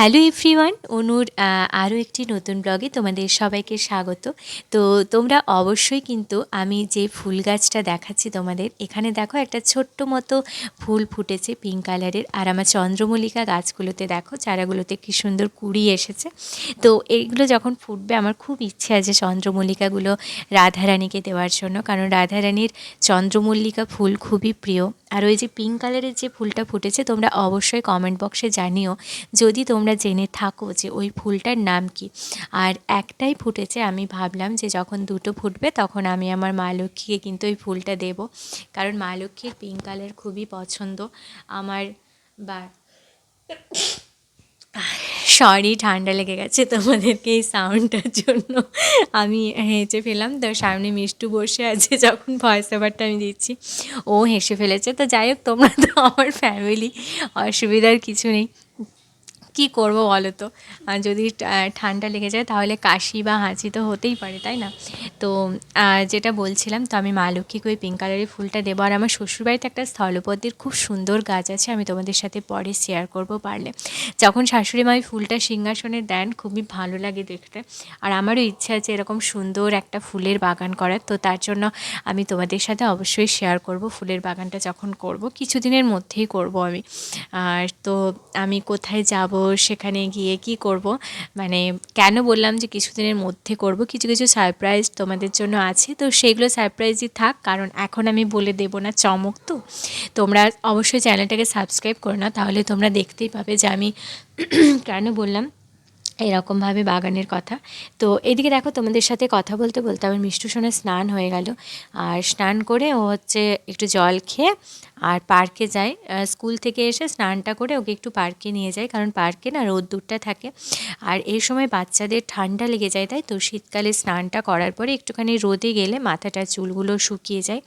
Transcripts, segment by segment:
Hello everyone, অনুর আরও একটি নতুন ব্লগে তোমাদের সবাইকে স্বাগত। তো তোমরা অবশ্যই কিন্তু আমি যে ফুল গাছটা দেখাচ্ছি তোমাদের, এখানে দেখো একটা ছোট্ট মতো ফুল ফুটেছে পিঙ্ক কালারের আর আমার চন্দ্রমল্লিকা গাছগুলোতে দেখো, চারাগুলোতে কী সুন্দর কুড়ি এসেছে। তো এইগুলো যখন ফুটবে, আমার খুব ইচ্ছে আছে চন্দ্রমল্লিকাগুলো রাধারানীকে দেওয়ার জন্য, কারণ রাধারানীর চন্দ্রমল্লিকা ফুল খুবই প্রিয়। আর ওই যে পিঙ্ক কালারের যে ফুলটা ফুটেছে, তোমরা অবশ্যই কমেন্ট বক্সে জানিও যদি তোমরা জেনে থাকো যে ওই ফুলটার নাম কি। আর একটাই ফুটেছে, আমি ভাবলাম যে যখন দুটো ফুটবে তখন আমি আমার মা লক্ষ্মীকে কিন্তু ওই ফুলটা দেব। কারণ মা লক্ষ্মীর পিঙ্ক কালার খুবই পছন্দ। আমার বা সরি, ঠান্ডা লেগে গেছে তোমাদেরকে এই সাউন্ডটার জন্য। আমি হেঁচে ফেলাম তো সামনে মিষ্টু বসে আছে, যখন ভয়েস ওভারটা আমি দিচ্ছি। ও হেসে ফেলেছে। তো যাই হোক, তোমরা তো আমার ফ্যামিলি অসুবিধার কিছু নেই। কী করব বলো তো? যদি ঠান্ডা লেগে যায় তাহলে কাশি বা হাঁচি তো হতেই পারে, তাই না? তো যেটা বলছিলাম তো আমি মা লক্ষ্মীকে ওই পিঙ্ক কালারের ফুলটা দেবো আর আমার শ্বশুরবাড়িতে একটা স্থলপদ্মের খুব সুন্দর গাছ আছে, আমি তোমাদের সাথে পরে শেয়ার করব পারলে। যখন শাশুড়ি মা ওই ফুলটা সিংহাসনে দেন, খুবই ভালো লাগে দেখতে। আর আমারও ইচ্ছা আছে এরকম সুন্দর একটা ফুলের বাগান করার, তো তার জন্য আমি তোমাদের সাথে অবশ্যই শেয়ার করব ফুলের বাগানটা যখন করব, কিছুদিনের মধ্যেই করব আমি। আর তো, আমি কোথায় যাব সেখানে গিয়ে কি করব? মানে কেন বললাম যে কিছুদিনের মধ্যে করব? কিছু কিছু সারপ্রাইজ তোমাদের জন্য আছে। তো সেগুলো সারপ্রাইজই থাক, কারণ এখন আমি বলে দেবো না চমক তো। তোমরা অবশ্যই চ্যানেলটাকে সাবস্ক্রাইব করো না, তাহলে তোমরা দেখতেই পাবে যে আমি কেন বললাম এরকমভাবে বাগানের কথা। তো এদিকে দেখো, তোমাদের সাথে কথা বলতে বলতে আমার মিষ্টু সোনা স্নান হয়ে গেল। আর স্নান করে ও হচ্ছে একটু জল খেয়ে আর পার্কে যায় স্কুল থেকে এসে স্নানটা করে ওকে একটু পার্কে নিয়ে যায় কারণ পার্কে না রোদ্দুরটা থাকে। আর এই সময় বাচ্চাদের ঠান্ডা লেগে যায়, তাই তো? শীতকালে স্নানটা করার পরে একটুখানি রোদে গেলে মাথাটা চুলগুলো শুকিয়ে যায়।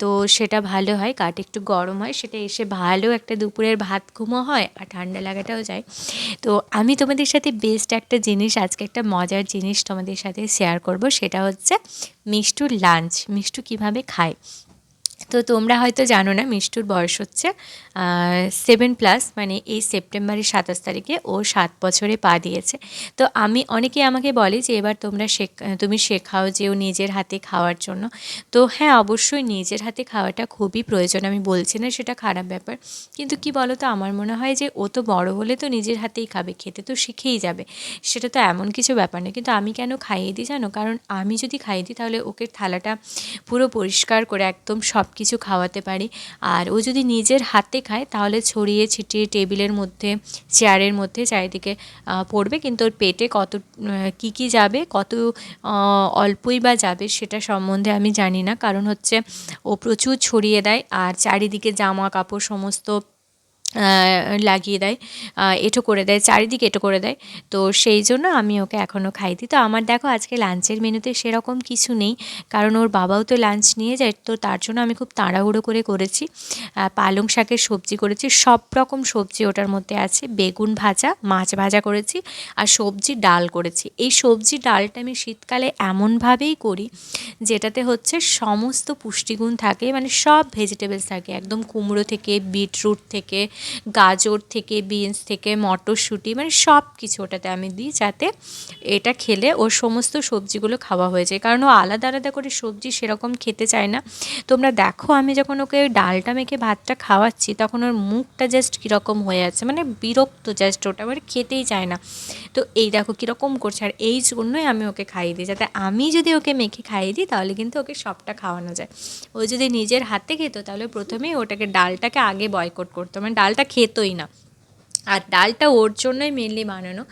তো সেটা ভালো হয়, কাঠ একটু গরম হয়, সেটা এসে ভালো একটা দুপুরের ভাত ঘুমো হয় আর ঠান্ডা লাগাটাও যায়। তো আমি তোমাদের সাথে বেস্ট একটা জিনিস, আজকে একটা মজার জিনিস তোমাদের সাথে শেয়ার করব, সেটা হচ্ছে মিষ্টুর লাঞ্চ মিষ্টু কীভাবে খায়। তো তোমরা হয়তো জানো না, মিষ্টুর বয়স হচ্ছে সেভেন প্লাস মানে এই সেপ্টেম্বরের সাতাশ তারিখে ও সাত বছরে পা দিয়েছে। তো আমি, অনেকে আমাকে বলে যে এবার তোমরা শেখ, তুমি শেখাও যে ও নিজের হাতে খাওয়ার জন্য। তো হ্যাঁ অবশ্যই নিজের হাতে খাওয়াটা খুবই প্রয়োজন, আমি বলছি না সেটা খারাপ ব্যাপার। কিন্তু কি বলো তো আমার মনে হয় যে ও তো বড় হলে তো নিজের হাতেই খাবে, খেতে তো শিখেই যাবে। সেটা তো এমন কিছু ব্যাপার না, কিন্তু আমি কেন খাইয়ে দিই জানো? কারণ আমি যদি খাইয়ে দিই তাহলে ওকে থালাটা পুরো পরিষ্কার করে একদম সব কিছু খাওয়াতে পারি। আর ও যদি নিজের হাতে খায়, তাহলে ছড়িয়ে ছিটিয়ে টেবিলের মধ্যে, চেয়ারের মধ্যে চারিদিকে পড়বে। কিন্তু ওর পেটে কত কি কি যাবে, কত অল্পই বা যাবে সেটা সম্বন্ধে আমি জানি না। কারণ হচ্ছে ও প্রচুর ছড়িয়ে দেয়। আর চারিদিকে জামা কাপড় সমস্ত লাগিয়ে দেয়। এঁটো করে দেয়, চারিদিকে এটো করে দেয়। তো সেই জন্য আমি ওকে এখনও খাই দিই। তো আমার দেখো আজকে লাঞ্চের মেনুতে সেরকম কিছু নেই। কারণ ওর বাবাও তো লাঞ্চ নিয়ে যায়, তো তার জন্য আমি খুব তাড়াহুড়ো করে করেছি। পালং শাকের সবজি করেছি। সব রকম সবজি ওটার মধ্যে আছে। বেগুন ভাজা, মাছ ভাজা করেছি আর সবজি ডাল করেছি। এই সবজি ডালটা আমি শীতকালে এমনভাবেই করি, যেটাতে হচ্ছে সমস্ত পুষ্টিগুণ থাকে। মানে সব ভেজিটেবলস থাকে। একদম কুমড়ো থেকে, বিটরুট থেকে গাজর থেকে বিনস থেকে মটরশুঁটি মানে সব কিছু ওটাতে আমি দিই যাতে এটা খেলে ওর সমস্ত সবজিগুলো খাওয়া হয়ে যায়। কারণ ও আলাদা আলাদা করে সবজি সেরকম খেতে চায় না। তোমরা দেখো আমি যখন ওকে ডালটা মেখে ভাতটা খাওয়াচ্ছি, তখন ওর মুখটা জাস্ট কীরকম হয়ে আছে মানে বিরক্ত জাস্ট ওটা মানে খেতেই চায় না। তো এই দেখো কীরকম করছে, আর এই জন্যই আমি ওকে খাইয়ে দিই। যাতে আমি যদি ওকে মেখে খাইয়ে দিই, তাহলে কিন্তু ওকে সবটা খাওয়ানো যায়। ও যদি নিজের হাতে খেত, তাহলে প্রথমেই ওটাকে, ডালটাকে আগে বয়কট করতো। মানে ডালটা খেতোই না। আর ডালটা ওর জন্যই মেনলি বানানো।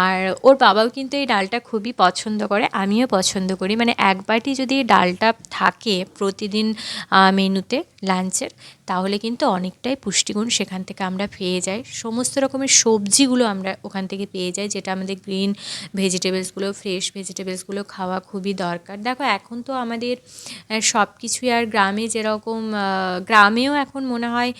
আর ওর বাবাও কিন্তু এই ডালটা খুবই পছন্দ করে, আমিও পছন্দ করি। মানে এক বাটি যদি ডালটা থাকে প্রতিদিন মেনুতে লাঞ্চের তাহলে কিন্তু অনেকটাই পুষ্টিগুণ সেখান থেকে আমরা পেয়ে যাই। সমস্ত রকমের সবজিগুলো আমরা ওখান থেকে পেয়ে যাই, যেটা আমাদের গ্রিন ভেজিটেবলসগুলো, ফ্রেশ ভেজিটেবলসগুলো খাওয়া খুবই দরকার। দেখো, এখন তো আমাদের সব কিছুই আর গ্রামে যেরকম গ্রামেও এখন মনে হয়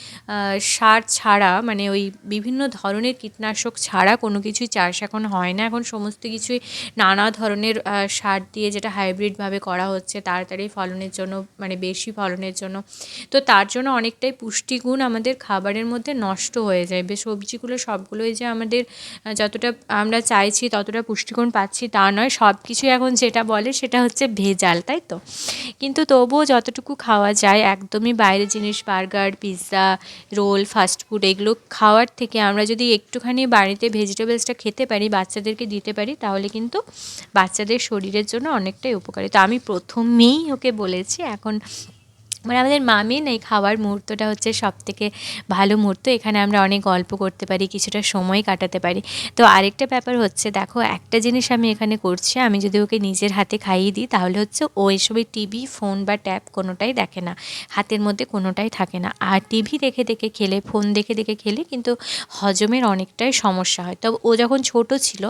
সার ছাড়া মানে ওই বিভিন্ন বিভিন্ন ধরনের কীটনাশক ছাড়া কোনো কিছুই চাষ এখন হয় না। এখন সমস্ত কিছুই নানা ধরনের সার দিয়ে যেটা হাইব্রিডভাবে করা হচ্ছে, তাড়াতাড়ি ফলনের জন্য মানে বেশি ফলনের জন্য। তো তার জন্য অনেকটাই পুষ্টিগুণ আমাদের খাবারের মধ্যে নষ্ট হয়ে যায়। সবজিগুলো, সবগুলোই যে আমাদের যতটা আমরা চাইছি, ততটা পুষ্টিগুণ পাচ্ছি তা নয়। সব কিছু এখন যেটা বলে সেটা হচ্ছে ভেজাল, তাই তো? কিন্তু তবুও যতটুকু খাওয়া যায়, একদমই বাইরের জিনিস, burger, pizza, roll, fast food, এগুলো খাওয়ার থেকে আমরা যদি একটুখানি বাড়িতে ভেজিটেবলসটা খেতে পারি, বাচ্চাদেরকে দিতে পারি, তাহলে কিন্তু বাচ্চাদের শরীরের জন্য অনেকটাই উপকারী তো আমি প্রথমেই ওকে বলেছি, এখন মানে আমাদের মামিন এই খাওয়ার মুহূর্তটা হচ্ছে সব থেকে ভালো মুহূর্ত। এখানে আমরা অনেক গল্প করতে পারি, কিছুটা সময় কাটাতে পারি। তো আরেকটা ব্যাপার হচ্ছে, দেখো, একটা জিনিস আমি এখানে করছি, আমি যদি ওকে নিজের হাতে খাইয়ে দিই, তাহলে হচ্ছে ও এসবে টিভি, ফোন বা ট্যাব কোনোটাই দেখে না। হাতের মধ্যে কোনোটাই থাকে না। আর টিভি দেখে দেখে খেলে, ফোন দেখে দেখে খেলে কিন্তু হজমের অনেকটাই সমস্যা হয়। তবে ও যখন ছোট ছিল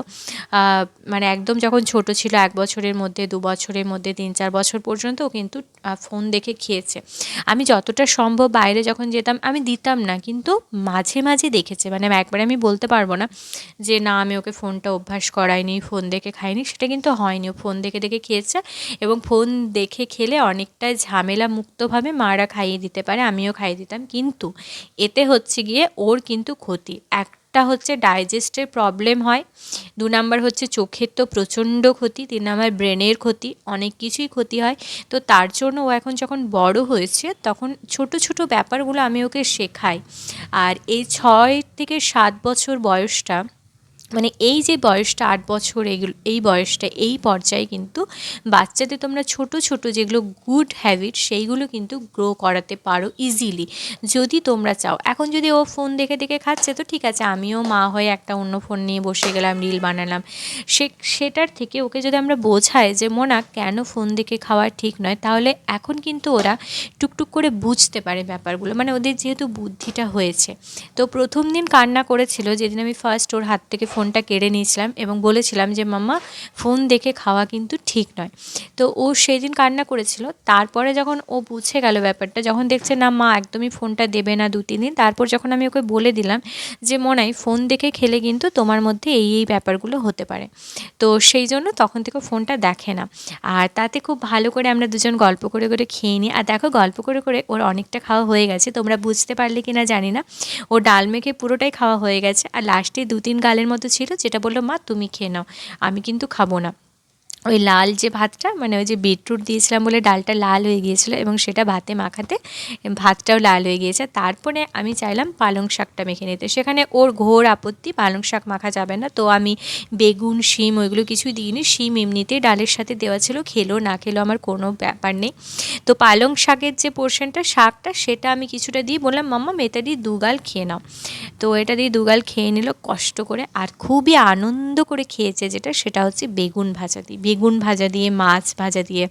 মানে একদম যখন ছোট ছিল, এক বছরের মধ্যে, দু বছরের মধ্যে, তিন চার বছর পর্যন্ত ও কিন্তু ফোন দেখে খেয়েছে। আমি যতটা সম্ভব বাইরে যখন যেতাম, আমি দিতাম না, কিন্তু মাঝে মাঝে দেখেছে। মানে একবারে আমি বলতে পারব না যে, না, আমি ওকে ফোনটা অভ্যাস করাইনি, ফোন দেখে খাইনি। সেটা কিন্তু হয়নি। ও ফোন দেখে দেখে খেয়েছে এবং ফোন দেখে খেলে অনেকটাই ঝামেলা মুক্তভাবে মারা খাইয়ে দিতে পারে, আমিও খাইয়ে দিতাম। কিন্তু এতে হচ্ছে গিয়ে ওর কিন্তু ক্ষতি। এক একটা হচ্ছে ডাইজেস্টের প্রবলেম হয়। দু নাম্বার হচ্ছে চোখের তো প্রচণ্ড ক্ষতি, তিন নাম্বার ব্রেনের ক্ষতি, অনেক কিছুই ক্ষতি হয়। তো তার জন্য ও এখন যখন বড় হয়েছে, তখন ছোট ছোট ব্যাপারগুলো আমি ওকে শেখাই। আর এই ছয় থেকে সাত বছর বয়সটা মানে এই যে বয়সটা আট বছর, এগুলো, এই বয়সটা, এই পর্যায়ে কিন্তু বাচ্চাদের তোমরা ছোট ছোট যেগুলো গুড হ্যাবিট সেইগুলো কিন্তু গ্রো করাতে পারো ইজিলি যদি তোমরা চাও, এখন যদি ও ফোন দেখে দেখে খাচ্ছে, তো ঠিক আছে, আমিও মা হয়ে একটা অন্য ফোন নিয়ে বসে গেলাম রিল বানালাম। সে, সেটার থেকে ওকে যদি আমরা বোঝাই যে, মোনা, কেন ফোন দেখে খাওয়া ঠিক নয়? তাহলে এখন কিন্তু ওরা টুকটুক করে বুঝতে পারে ব্যাপারগুলো। মানে ওদের যেহেতু বুদ্ধিটা হয়েছে। তো প্রথম দিন কান্না করেছিল, যেদিন আমি ফার্স্ট ওর হাত থেকে ফোন ফোনটা কেড়ে নিয়েছিলাম এবং বলেছিলাম যে, মাম্মা, ফোন দেখে খাওয়া কিন্তু ঠিক নয়। তো ও সেই দিন কান্না করেছিল। তারপরে যখন ও বুঝে গেল ব্যাপারটা, যখন দেখছে, না, মা, একদমই ফোনটা দেবে না দু তিন দিন। তারপর যখন আমি ওকে বলে দিলাম যে, মনাই, ফোন দেখে খেলে কিন্তু তোমার মধ্যে এই এই ব্যাপারগুলো হতে পারে। তো সেই জন্য তখন থেকে ফোনটা দেখে না। আর তাতে খুব ভালো করে আমরা দুজন গল্প করে করে খেয়ে নিই। আর দেখো, গল্প করে করে ওর অনেকটা খাওয়া হয়ে গেছে। তোমরা বুঝতে পারলে কি না জানি না। ও ডাল মেখে পুরোটাই খাওয়া হয়ে গেছে। আর লাস্টে দু তিন গালের মতো ছিল যেটা বলল মা তুমি খেয়ে নাও আমি কিন্তু খাব না। ওই লাল যে ভাতটা মানে ওই যে বিটরুট দিয়েছিলাম বলে ডালটা লাল হয়ে গিয়েছিল এবং সেটা ভাতে মাখাতে ভাতটাও লাল হয়ে গিয়েছে। তারপরে আমি চাইলাম পালং শাকটা মেখে নিতে। সেখানে ওর ঘোর আপত্তি, পালং শাক মাখা যাবে না। তো আমি বেগুন, শিম ওইগুলো কিছু দিইনি। শিম এমনিতেই ডালের সাথে দেওয়া ছিল। খেলো না খেলো আমার কোনো ব্যাপার নেই। তো পালং শাকের যে পোর্শনটা শাকটা সেটা আমি কিছুটা দিয়ে বললাম, মাম্মা মেয়েটা দিয়ে দুগাল খেয়ে নাও। তো এটা দিয়ে দুগাল খেয়ে নিল, কষ্ট করে। আর খুবই আনন্দ করে খেয়েছে যেটা, সেটা হচ্ছে বেগুন ভাজা দিয়ে। বেগুন ভাজা দিয়ে, মাছ ভাজা দিয়ে,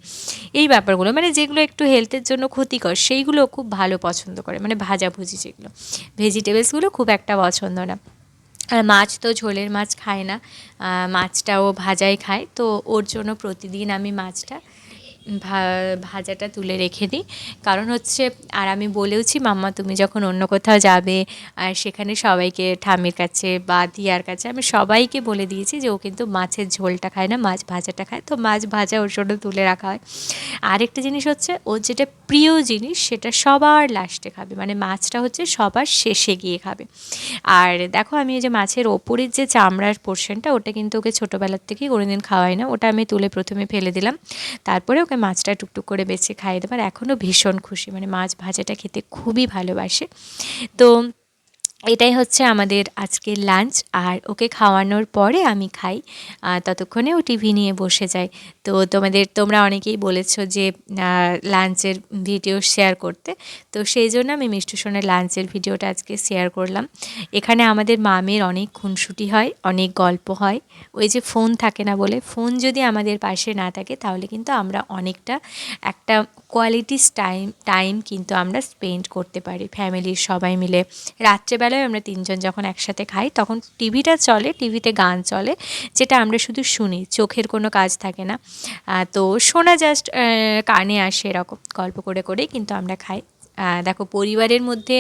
এই ব্যাপারগুলো মানে যেগুলো একটু হেলথের জন্য ক্ষতিকর, সেইগুলো খুব ভালো পছন্দ করে মানে ভাজাভুজি যেগুলো। ভেজিটেবলসগুলো খুব একটা পছন্দ না। আর মাছ তো ঝোলের মাছ খায় না মাছটাও ভাজাই খায়, তো ওর জন্য প্রতিদিন আমি মাছটা ভাজাটা তুলে রেখে দিই। কারণ হচ্ছে, আর আমি বলেওছি, মাম্মা, তুমি যখন অন্য কোথাও যাবে, আর সেখানে সবাইকে ঠামির কাছে বা দিয়ার কাছে, আমি সবাইকে বলে দিয়েছি যে ও কিন্তু মাছের ঝোলটা খায় না, মাছ ভাজাটা খায়। তো মাছ ভাজা ওর জন্য তুলে রাখা হয়। আরেকটা জিনিস হচ্ছে ওর যেটা প্রিয় জিনিস, সেটা সবার লাস্টে খাবে। মানে মাছটা হচ্ছে সবার শেষে গিয়ে খাবে। আর দেখো, আমি এই যে মাছের ওপরের যে চামড়ার পোর্শনটা ওটা কিন্তু ওকে ছোটোবেলার থেকেই কোনোদিন খাওয়াই না। ওটা আমি তুলে প্রথমে ফেলে দিলাম। তারপরে ওকে মাছটা টুকটুক করে বেছে খাইয়ে দেবার এখনও ভীষণ খুশি মানে মাছ ভাজাটা খেতে খুবই ভালোবাসে। তো এটাই হচ্ছে আমাদের আজকের লাঞ্চ আর ওকে খাওয়ানোর পরে আমি খাই। ততক্ষণে ও টিভি নিয়ে বসে যায়। তো তোমাদের, তোমরা অনেকেই বলেছ যে লাঞ্চের ভিডিও শেয়ার করতে। তো সেই জন্য আমি মিষ্টি সোনার লাঞ্চের ভিডিওটা আজকে শেয়ার করলাম। এখানে আমাদের মামের অনেক খুনসুটি হয়, অনেক গল্প হয়। ওই যে ফোন থাকে না বলে ফোন যদি আমাদের পাশে না থাকে, তাহলে কিন্তু আমরা অনেকটা একটা কোয়ালিটিস টাইম টাইম কিন্তু আমরা স্পেন্ড করতে পারি ফ্যামিলির সবাই মিলে। রাত্রেবেলায় আমরা তিনজন যখন একসাথে খাই, তখন টিভিটা চলে, টিভিতে গান চলে, যেটা আমরা শুধু শুনি, চোখের কোনো কাজ থাকে না। তো শোনা জাস্ট কানে আসে এরকম, গল্প করে করেই কিন্তু আমরা খাই। দেখো পরিবারের মধ্যে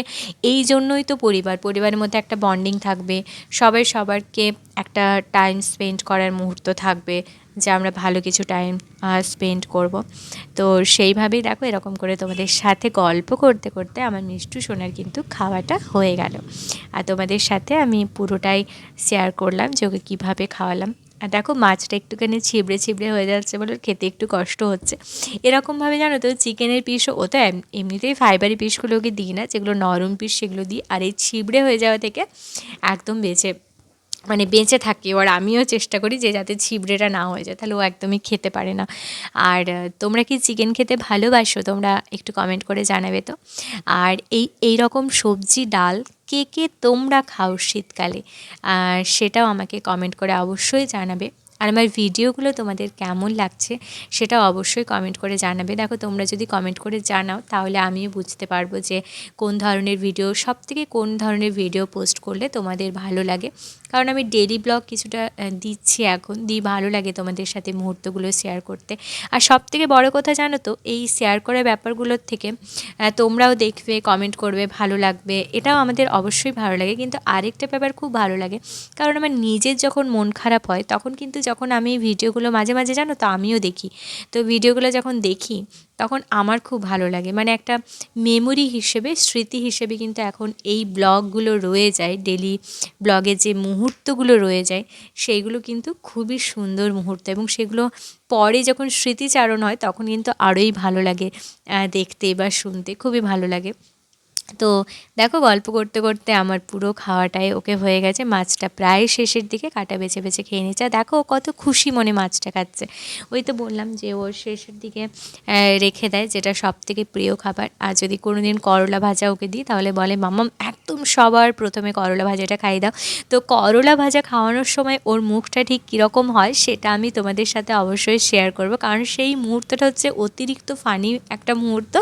এই জন্যই তো পরিবার। পরিবারের মধ্যে একটা বন্ডিং থাকবে। সবাই সবারকে একটা টাইম স্পেন্ড করার মুহূর্ত থাকবে যে আমরা ভালো কিছু টাইম স্পেন্ড করব। তো সেইভাবেই দেখো এরকম করে তোমাদের সাথে গল্প করতে করতে আমার মিষ্টু সোনার কিন্তু খাওয়াটা হয়ে গেল। আর তোমাদের সাথে আমি পুরোটাই শেয়ার করলাম যে ওকে কীভাবে খাওয়ালাম। আর দেখো মাছটা একটুখানি ছিবড়ে ছিবড়ে হয়ে যাচ্ছে বলে খেতে একটু কষ্ট হচ্ছে। এরকমভাবে জানো তো চিকেনের পিসও, ও তো এমনিতেই ফাইবারি পিসগুলো ওকে দিই না, যেগুলো নরম পিস সেগুলো দিই, আর এই ছিবড়ে হয়ে যাওয়া থেকে একদম বেঁচে মানে বেঁচে থাকে। এবার আমিও চেষ্টা করি যে যাতে ছিবড়েটা না হয়ে যায়, তাহলে ও একদমই খেতে পারে না। আর তোমরা কি চিকেন খেতে ভালোবাসো? তোমরা একটু কমেন্ট করে জানাবে তো। আর এই এই রকম সবজি, ডাল কে কে তোমরা খাও শীতকালে। আর সেটাও আমাকে কমেন্ট করে অবশ্যই জানাবে। আর আমার ভিডিওগুলো তোমাদের কেমন লাগছে সেটা অবশ্যই কমেন্ট করে জানাবে। দেখো, তোমরা যদি কমেন্ট করে জানাও, তাহলে আমিও বুঝতে পারব যে কোন ধরনের ভিডিও সব থেকে কোন ধরনের ভিডিও পোস্ট করলে তোমাদের ভালো লাগে। কারণ আমি ডেলি ব্লগ কিছুটা দিচ্ছি এখন, দিই, ভালো লাগে তোমাদের সাথে মুহূর্তগুলো শেয়ার করতে। আর সব থেকে বড়ো কথা জানো তো, এই শেয়ার করা ব্যাপারগুলোর থেকে তোমরাও দেখবে কমেন্ট করবে, ভালো লাগবে, এটাও আমাদের অবশ্যই ভালো লাগে। কিন্তু আরেকটা ব্যাপার খুব ভালো লাগে, কারণ আমার নিজের যখন মন খারাপ হয়, তখন কিন্তু যখন আমি ভিডিওগুলো মাঝে মাঝে, জানো তো, আমিও দেখি। তো ভিডিওগুলো যখন দেখি, তখন আমার খুব ভালো লাগে। মানে একটা মেমোরি হিসেবে, স্মৃতি হিসেবে কিন্তু এখন এই ব্লগগুলো রয়ে যায় ডেলি ব্লগের যে মুহূর্তগুলো রয়ে যায়, সেইগুলো কিন্তু খুবই সুন্দর মুহূর্ত। এবং সেগুলো পরে যখন স্মৃতিচারণ হয়, তখন কিন্তু আরোই ভালো লাগে দেখতে বা শুনতে। খুবই ভালো লাগে। তো দেখো গল্প করতে করতে আমার পুরো খাওয়াটাই ওকে হয়ে গেছে। মাছটা প্রায় শেষের দিকে কাটা বেছে বেছে খেয়ে নিচ্ছে দেখো কত খুশি মনে মাছটা খাচ্ছে। ওই তো বললাম যে ওর শেষের দিকে রেখে দেয় যেটা সব থেকে প্রিয় খাবার। আর যদি কোনো দিন করলা ভাজা ওকে দিই, তাহলে বলে মাম্মাম একদম সবার প্রথমে করলা ভাজাটা খাই দাও। তো করলা ভাজা খাওয়ানোর সময় ওর মুখটা ঠিক কীরকম হয়, সেটা আমি তোমাদের সাথে অবশ্যই শেয়ার করব। কারণ সেই মুহূর্তটা হচ্ছে অতিরিক্ত ফানি একটা মুহূর্ত।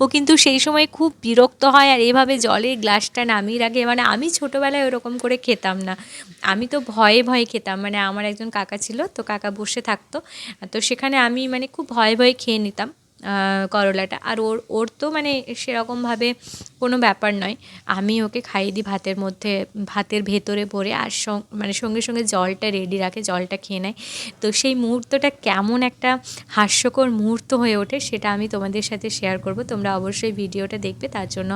ও কিন্তু সেই সময় খুব বিরক্ত হয়। আর এভাবে জলে গ্লাসটা নামিয়ে রাখে মানে আমি ছোটোবেলায় ওরকম করে খেতাম না। আমি তো ভয়ে ভয়ে খেতাম মানে আমার একজন কাকা ছিল, তো কাকা বসে থাকতো। তো সেখানে আমি মানে খুব ভয়ে ভয়ে খেয়ে নিতাম। করলাটা। আর ওর ওর তো মানে সেরকমভাবে কোনো ব্যাপার নয়। আমি ওকে খাইয়ে দিই ভাতের মধ্যে, ভাতের ভেতরে ভরে আর মানে সঙ্গে সঙ্গে জলটা রেডি রাখে, জলটা খেয়ে নেয়। তো সেই মুহূর্তটা কেমন একটা হাস্যকর মুহূর্ত হয়ে ওঠে, সেটা আমি তোমাদের সাথে শেয়ার করব। তোমরা অবশ্যই ভিডিওটা দেখবে। তার জন্য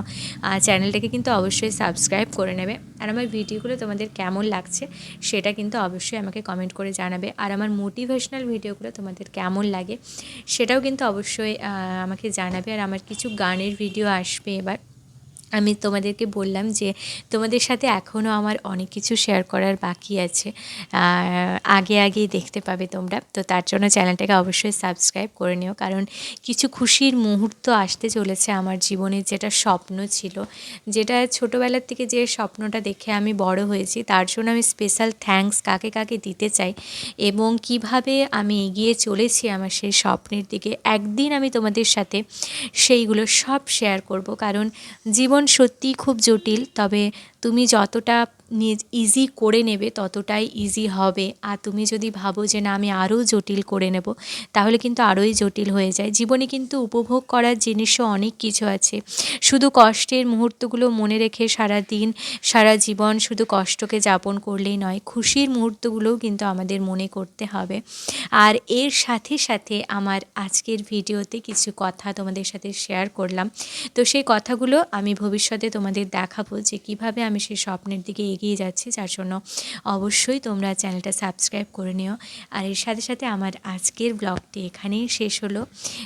চ্যানেলটাকে কিন্তু অবশ্যই সাবস্ক্রাইব করে নেবে। আর আমার ভিডিওগুলো তোমাদের কেমন লাগছে সেটা কিন্তু অবশ্যই আমাকে কমেন্ট করে জানাবে। আর আমার মোটিভেশনাল ভিডিওগুলো তোমাদের কেমন লাগে সেটাও কিন্তু অবশ্যই আমাকে জানাবে। আর আমার কিছু গানের ভিডিও আসবে এবার। আমি তোমাদেরকে বললাম যে তোমাদের সাথে এখনও আমার অনেক কিছু শেয়ার করার বাকি আছে। আগে আগেই দেখতে পাবে তোমরা। তো তার জন্য চ্যানেলটাকে অবশ্যই সাবস্ক্রাইব করে নিও। কারণ কিছু খুশির মুহূর্ত আসতে চলেছে আমার জীবনে যেটা স্বপ্ন ছিল। যেটা ছোটোবেলার থেকে যে স্বপ্নটা দেখে আমি বড় হয়েছি, তার জন্য আমি স্পেশাল থ্যাঙ্কস কাকে কাকে দিতে চাই এবং কীভাবে আমি এগিয়ে চলেছি আমার সেই স্বপ্নের দিকে, একদিন আমি তোমাদের সাথে সেইগুলো সব শেয়ার করব। কারণ জীবন সত্যিই খুব জটিল তবে তুমি যতটা ইজি করে নেবে, ততটাই ইজি হবে। আর তুমি যদি ভাবো যে, না, আমি আরও জটিল করে নেব, তাহলে কিন্তু আরোই জটিল হয়ে যায়। জীবনে কিন্তু উপভোগ করার জিনিসও অনেক কিছু আছে। শুধু কষ্টের মুহূর্তগুলো মনে রেখে সারা দিন, সারা জীবন শুধু কষ্টকে যাপন করলেই নয়, খুশির মুহূর্তগুলোও কিন্তু আমাদের মনে করতে হবে। আর এর সাথে সাথে আমার আজকের ভিডিওতে কিছু কথা তোমাদের সাথে শেয়ার করলাম। তো সেই কথাগুলো আমি ভবিষ্যতে তোমাদের দেখাবো যে, কীভাবে আমি সেই স্বপ্নের দিকে এগিয়ে যাচ্ছি, যার জন্য অবশ্যই তোমরা চ্যানেলটা সাবস্ক্রাইব করে নিও। আর এর সাথে সাথে আমার আজকের ব্লগটি এখানেই শেষ হলো।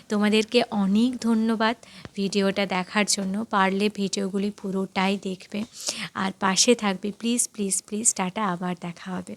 তোমাদেরকে অনেক ধন্যবাদ ভিডিওটা দেখার জন্য। পারলে ভিডিওগুলি পুরোটাই দেখবে। আর পাশে থাকবে। প্লিজ প্লিজ প্লিজ, টাটা, আবার দেখা হবে।